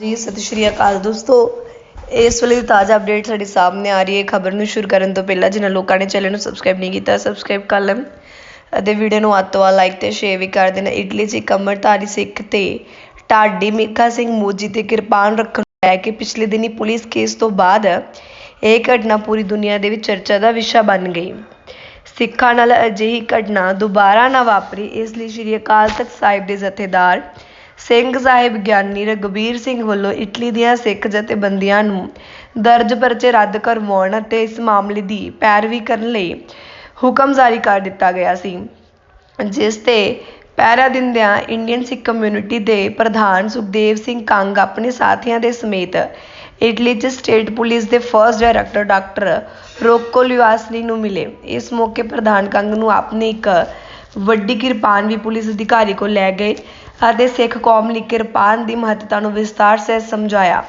ਜੀ, ਸਤਿ ਸ਼੍ਰੀ ਅਕਾਲ ਦੋਸਤੋ। ਇਸ ਵੇਲੇ ਦੀ ਤਾਜ਼ਾ ਅਪਡੇਟ ਸਾਡੇ ਸਾਹਮਣੇ ਆ ਰਹੀ ਹੈ। ਖਬਰ ਨੂੰ ਸ਼ੁਰੂ ਕਰਨ ਤੋਂ ਪਹਿਲਾਂ ਜਿਨ੍ਹਾਂ ਲੋਕਾਂ ਨੇ ਚੈਨਲ ਨੂੰ ਸਬਸਕ੍ਰਾਈਬ ਨਹੀਂ ਕੀਤਾ ਸਬਸਕ੍ਰਾਈਬ ਕਰ ਲੈਣ ਅਤੇ ਵੀਡੀਓ ਨੂੰ ਅੱਧ ਤੋਂ ਵੱਧ ਲਾਈਕ ਤੇ ਸ਼ੇਅਰ ਵੀ ਕਰ ਦੇਣਾ। ਇਟਲੀ 'ਚ ਇੱਕ ਅੰਮ੍ਰਿਤਧਾਰੀ ਸਿੱਖ ਤੇ ਢਾਡੀ ਮੀਕਾ ਸਿੰਘ ਮੋਜੀ ਤੇ ਕਿਰਪਾਨ ਰੱਖਣ ਨੂੰ ਲੈ ਕੇ ਪਿਛਲੇ ਦਿਨੀ ਪੁਲਿਸ ਕੇਸ ਤੋਂ ਬਾਅਦ ਇਹ ਘਟਨਾ ਪੂਰੀ ਦੁਨੀਆ ਦੇ ਵਿੱਚ ਚਰਚਾ ਦਾ ਵਿਸ਼ਾ ਬਣ ਗਈ। ਸਿੱਖਾਂ ਨਾਲ ਅਜਿਹੀ ਘਟਨਾ ਦੁਬਾਰਾ ਨਾ ਵਾਪਰੇ, ਇਸ ਲਈ ਸ਼੍ਰੀ ਅਕਾਲ ਤਖਤ ਸਾਹਿਬ ਦੇ ਜਥੇਦਾਰ ਸਿੰਘ ਸਾਹਿਬ ਗਿਆਨੀ ਰਘਬੀਰ ਸਿੰਘ ਵੱਲੋਂ ਇਟਲੀ ਦੀਆਂ ਸਿੱਖ ਜਥੇਬੰਦੀਆਂ ਨੂੰ ਦਰਜ ਪਰਚੇ ਰੱਦ ਕਰਵਾਉਣ ਅਤੇ ਇਸ ਮਾਮਲੇ ਦੀ ਪੈਰਵੀ ਕਰਨ ਲਈ ਹੁਕਮ ਜਾਰੀ ਕਰ ਦਿੱਤਾ ਗਿਆ ਸੀ, ਜਿਸ ਤੇ ਪਹਿਰਾ ਦਿੰਦਿਆਂ ਇੰਡੀਅਨ ਸਿੱਖ ਕਮਿਊਨਿਟੀ ਦੇ ਪ੍ਰਧਾਨ ਸੁਖਦੇਵ ਸਿੰਘ ਕੰਗ ਆਪਣੇ ਸਾਥੀਆਂ ਦੇ ਸਮੇਤ ਇਟਲੀ 'ਚ ਸਟੇਟ ਪੁਲਿਸ ਦੇ ਫਰਸਟ ਡਾਇਰੈਕਟਰ ਡਾਕਟਰ ਰੋਕੋ ਲਿਵਾਸਨੀ ਨੂੰ ਮਿਲੇ। ਇਸ ਮੌਕੇ ਪ੍ਰਧਾਨ ਕੰਗ ਨੂੰ ਆਪਣੀ ਇੱਕ ਵੱਡੀ ਕਿਰਪਾਨ ਵੀ ਪੁਲਿਸ ਅਧਿਕਾਰੀ ਕੋਲ ਲੈ ਗਏ ਅਤੇ ਸਿੱਖ ਕੌਮ ਲਈ ਕਿਰਪਾਨ ਦੀ ਮਹੱਤਤਾ ਨੂੰ ਵਿਸਤਾਰ ਸਹਿਤ ਸਮਝਾਇਆ।